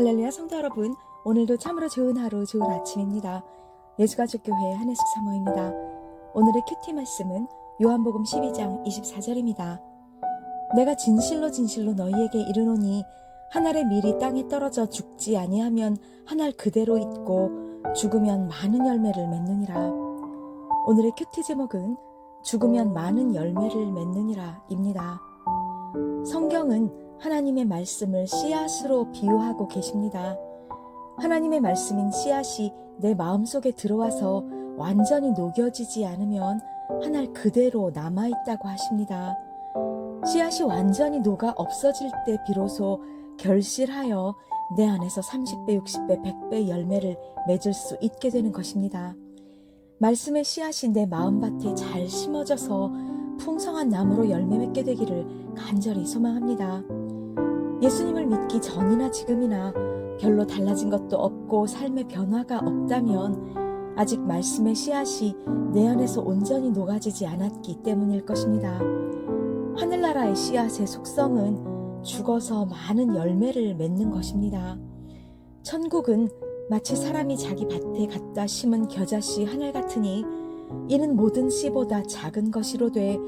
할렐루야 성도 여러분, 오늘도 참으로 좋은 하루, 좋은 아침입니다. 예수가족교회 한혜숙 사모입니다. 오늘의 큐티 말씀은 요한복음 12장 24절입니다. 내가 진실로 진실로 너희에게 이르노니 한 알의 밀이 땅에 떨어져 죽지 아니하면 한 알 그대로 있고 죽으면 많은 열매를 맺느니라. 오늘의 큐티 제목은 죽으면 많은 열매를 맺느니라입니다. 성경은 하나님의 말씀을 씨앗으로 비유하고 계십니다. 하나님의 말씀인 씨앗이 내 마음속에 들어와서 완전히 녹여지지 않으면 한 알 그대로 남아있다고 하십니다. 씨앗이 완전히 녹아 없어질 때 비로소 결실하여 내 안에서 30배, 60배, 100배 열매를 맺을 수 있게 되는 것입니다. 말씀의 씨앗이 내 마음밭에 잘 심어져서 풍성한 나무로 열매 맺게 되기를 간절히 소망합니다. 예수님을 믿기 전이나 지금이나 별로 달라진 것도 없고 삶의 변화가 없다면 아직 말씀의 씨앗이 내 안에서 온전히 녹아지지 않았기 때문일 것입니다. 하늘나라의 씨앗의 속성은 죽어서 많은 열매를 맺는 것입니다. 천국은 마치 사람이 자기 밭에 갖다 심은 겨자씨 하늘 같으니 이는 모든 씨보다 작은 것이로 돼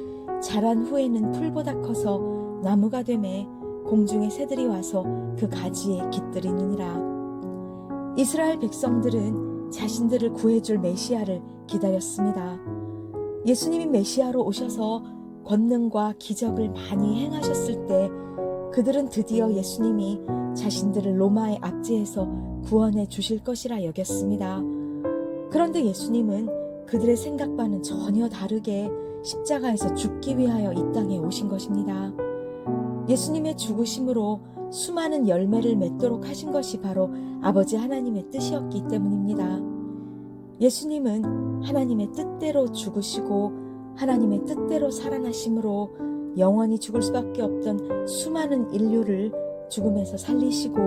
자란 후에는 풀보다 커서 나무가 되매 공중의 새들이 와서 그 가지에 깃들이느니라. 이스라엘 백성들은 자신들을 구해줄 메시아를 기다렸습니다. 예수님이 메시아로 오셔서 권능과 기적을 많이 행하셨을 때 그들은 드디어 예수님이 자신들을 로마의 압제에서 구원해 주실 것이라 여겼습니다. 그런데 예수님은 그들의 생각과는 전혀 다르게 십자가에서 죽기 위하여 이 땅에 오신 것입니다. 예수님의 죽으심으로 수많은 열매를 맺도록 하신 것이 바로 아버지 하나님의 뜻이었기 때문입니다. 예수님은 하나님의 뜻대로 죽으시고 하나님의 뜻대로 살아나심으로 영원히 죽을 수밖에 없던 수많은 인류를 죽음에서 살리시고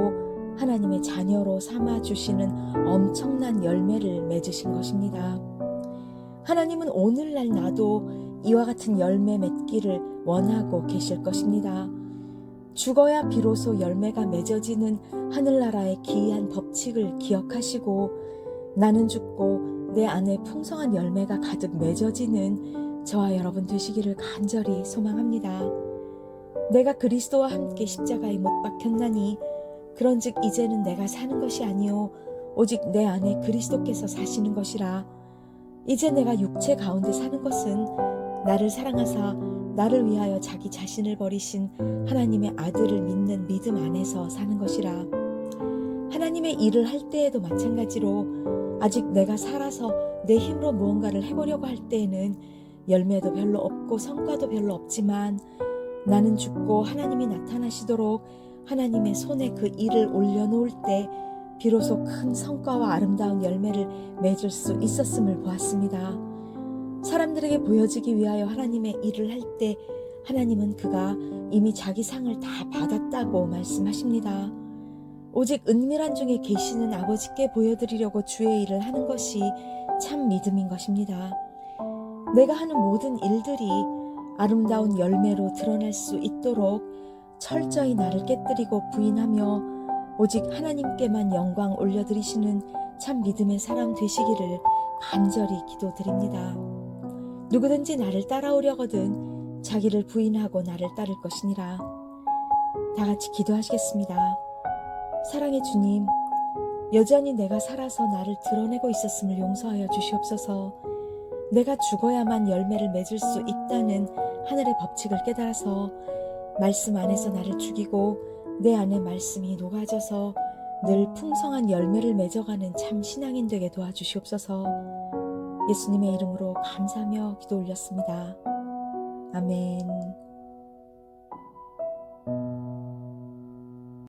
하나님의 자녀로 삼아 주시는 엄청난 열매를 맺으신 것입니다. 하나님은 오늘날 나도 이와 같은 열매 맺기를 원하고 계실 것입니다. 죽어야 비로소 열매가 맺어지는 하늘나라의 기이한 법칙을 기억하시고 나는 죽고 내 안에 풍성한 열매가 가득 맺어지는 저와 여러분 되시기를 간절히 소망합니다. 내가 그리스도와 함께 십자가에 못 박혔나니 그런즉 이제는 내가 사는 것이 아니요 오직 내 안에 그리스도께서 사시는 것이라 이제 내가 육체 가운데 사는 것은 나를 사랑하사 나를 위하여 자기 자신을 버리신 하나님의 아들을 믿는 믿음 안에서 사는 것이라. 하나님의 일을 할 때에도 마찬가지로 아직 내가 살아서 내 힘으로 무언가를 해보려고 할 때에는 열매도 별로 없고 성과도 별로 없지만 나는 죽고 하나님이 나타나시도록 하나님의 손에 그 일을 올려놓을 때 비로소 큰 성과와 아름다운 열매를 맺을 수 있었음을 보았습니다. 사람들에게 보여지기 위하여 하나님의 일을 할 때 하나님은 그가 이미 자기 상을 다 받았다고 말씀하십니다. 오직 은밀한 중에 계시는 아버지께 보여드리려고 주의 일을 하는 것이 참 믿음인 것입니다. 내가 하는 모든 일들이 아름다운 열매로 드러날 수 있도록 철저히 나를 깨뜨리고 부인하며 오직 하나님께만 영광 올려드리시는 참 믿음의 사람 되시기를 간절히 기도드립니다. 누구든지 나를 따라오려거든 자기를 부인하고 나를 따를 것이니라. 다 같이 기도하시겠습니다. 사랑의 주님, 여전히 내가 살아서 나를 드러내고 있었음을 용서하여 주시옵소서. 내가 죽어야만 열매를 맺을 수 있다는 하늘의 법칙을 깨달아서 말씀 안에서 나를 죽이고 내 안에 말씀이 녹아져서 늘 풍성한 열매를 맺어가는 참 신앙인 되게 도와주시옵소서. 예수님의 이름으로 감사하며 기도 올렸습니다. 아멘.